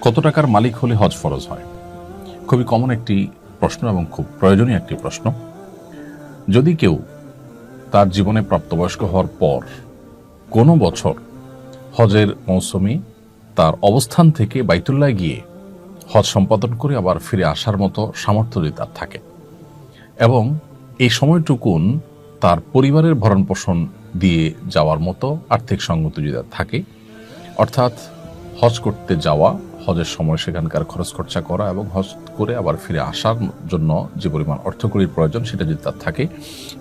কত টাকার মালিক হলে হজ ফরজ হয়? খুবই কমন একটি প্রশ্ন এবং খুব প্রয়োজনীয় একটি প্রশ্ন। যদি কেউ তার জীবনে প্রাপ্তবয়স্ক হওয়ার পর কোনো বছর হজের মৌসুমে তার অবস্থান থেকে বাইতুল্লাহ গিয়ে হজ সম্পাদন করে আবার ফিরে আসার মতো সামর্থ্য যদি তার থাকে এবং এই সময়টুকুন তার পরিবারের ভরণ পোষণ দিয়ে যাওয়ার মতো আর্থিক সঙ্গতি যদি থাকে, অর্থাৎ হজ করতে যাওয়া হজের সময় সেখানকার খরচ খরচা করা এবং হজ করে আবার ফিরে আসার জন্য যে পরিমাণ অর্থকরীর প্রয়োজন সেটা যদি তার থাকে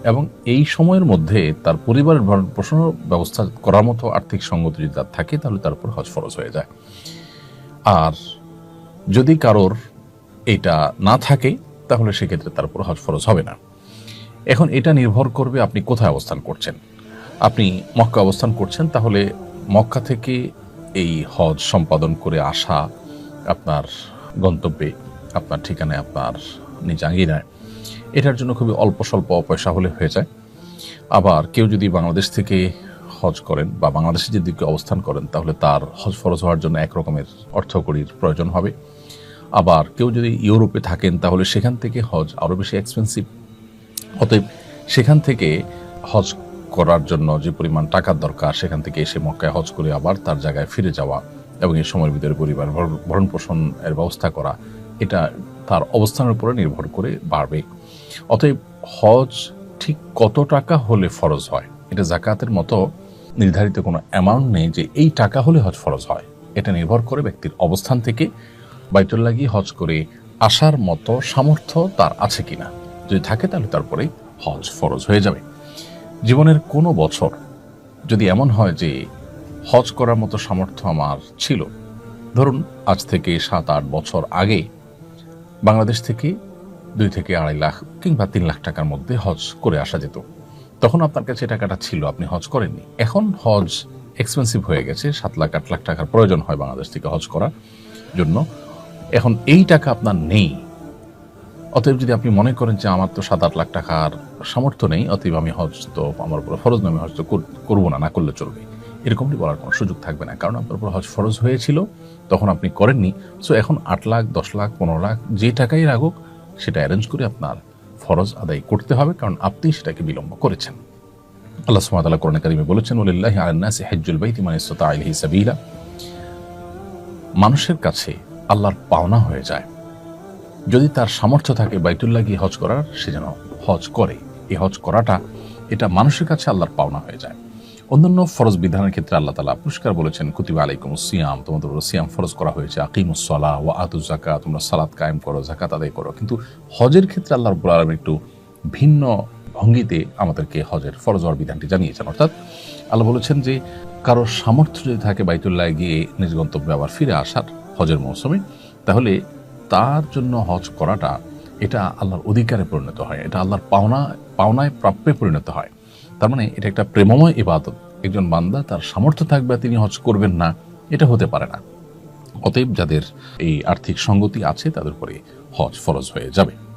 এবং এই সময়ের মধ্যে তার পরিবারের ভরণ পোষণের ব্যবস্থা করার মতো আর্থিক সঙ্গতি যদি তার থাকে, তাহলে তার উপর হজ ফরজ হয়ে যায়। আর যদি কারোর এটা না থাকে, তাহলে সেক্ষেত্রে তার উপর হজ ফরজ হবে না। এখন এটা নির্ভর করবে আপনি কোথায় অবস্থান করছেন। আপনি মক্কা অবস্থান করছেন, তাহলে মক্কা থেকে এই হজ সম্পাদন করে আসা আপনার গন্তব্যে, আপনার ঠিকানায়, আপনার নিজ আঙ্গিনায়। এটার জন্য খুবই অল্প স্বল্প পয়সা হলে হয়ে যায়। আবার কেউ যদি বাংলাদেশ থেকে হজ করেন বা বাংলাদেশে যদি কেউ অবস্থান করেন, তাহলে তার হজ ফরজ হওয়ার জন্য এক রকমের অর্থকরীর প্রয়োজন হবে। আবার কেউ যদি ইউরোপে থাকেন, তাহলে সেখান থেকে হজ আরও বেশি এক্সপেন্সিভ অতএব সেখান থেকে হজ করার জন্য যে পরিমাণ টাকার দরকার, সেখান থেকে এসে মক্কায় হজ করে আবার তার জায়গায় ফিরে যাওয়া এবং এই সময়ের ভিতরে পরিবার ভরণ- পোষণ এর ব্যবস্থা করা, এটা তার অবস্থানের উপরে নির্ভর করে বাড়বে। অতএব হজ ঠিক কত টাকা হলে ফরজ হয়? এটা জাকাতের মতো নির্ধারিত কোনো অ্যামাউন্ট নেই যে এই টাকা হলে হজ ফরজ হয়। এটা নির্ভর করে ব্যক্তির অবস্থান থেকে বাইতুল্লাহ গিয়ে হজ করে আসার মতো সামর্থ্য তার আছে কিনা। যদি থাকে তাহলে তারপরে হজ ফরজ হয়ে যাবে। জীবনের কোনো বছর যদি এমন হয় যে হজ করার মতো সামর্থ্য আমার ছিল, ধরুন আজ থেকে সাত আট বছর আগে বাংলাদেশ থেকে দুই থেকে আড়াই লাখ কিংবা তিন লাখ টাকার মধ্যে হজ করে আসা যেত, তখন আপনার কাছে টাকাটা ছিল, আপনি হজ করেননি। এখন হজ এক্সপেন্সিভ হয়ে গেছে, সাত লাখ, আট লাখ টাকার প্রয়োজন হয় বাংলাদেশ থেকে হজ করার জন্য। এখন এই টাকা আপনার নেই। অতএব যদি আপনি মনে করেন যে আমার তো সাত আট লাখ টাকার সামর্থ্য নেই, অতএব আমি হজ তো আমার উপর ফরজ নয় আমি হজ তো কর- করব না না করলে চলবে। এরকমটি বলার কোনো সুযোগ থাকবে না, কারণ আপনার উপর হজ ফরজ হয়েছিল, তখন আপনি করেননি। সো এখন আট লাখ, দশ লাখ, পনেরো লাখ, যে টাকাই রাখুক, সেটা অ্যারেঞ্জ করে আপনার ফরজ আদায় করতে হবে, কারণ আপনি সেটাকে বিলম্ব করেছেন। আল্লাহ সুবহানাহু কোরআন কারিমে বলেছেন ওলিল্লাহি আলান নাসি হজ্জুল বাইতি মান ইসতাতা ইলাইহি সাবিলা। মানুষের কাছে আল্লাহর পাওনা হয়ে যায়। যদি তার সামর্থ্য থাকে বাইতুল্লাহ গিয়ে হজ করার, সে যেন হজ করে। এই হজ করাটা, এটা মানুষের কাছে আল্লাহর পাওনা হয়ে যায়। অন্যান্য ফরজ বিধানের ক্ষেত্রে আল্লাহ তালা পুরস্কার বলেছেন, কুতিবা আলাইকুম সিয়াম, তোমাদের সিয়াম ফরজ করা হয়েছে। আকিম আকিমুসলা ও আতু জাকা তোমরা সালাদ কায়েম করো জাকাত আদায় করো। কিন্তু হজের ক্ষেত্রে আল্লাহ রব্বুল আলম একটু ভিন্ন ভঙ্গিতে আমাদেরকে হজের ফরজ হওয়ার বিধানটি জানিয়েছেন। অর্থাৎ আল্লাহ বলেছেন যে, কারও সামর্থ্য যদি থাকে বাইতুল্লাহ গিয়ে নিজ গন্তব্যে আবার ফিরে আসার হজের মৌসুমে, তাহলে তার জন্য হজ করাটা এটা আল্লাহর অধিকারে পরিণত হয়। এটা আল্লাহর পাওনা, পাওনায় প্রাপ্যে পরিণত হয়। তার মানে এটা একটা প্রেমময় ইবাদত। একজন বান্দা তার সামর্থ্য থাকবে তিনি হজ করবেন না, এটা হতে পারে না। অতএব যাদের এই আর্থিক সঙ্গতি আছে তাদের উপরে হজ ফরজ হয়ে যাবে।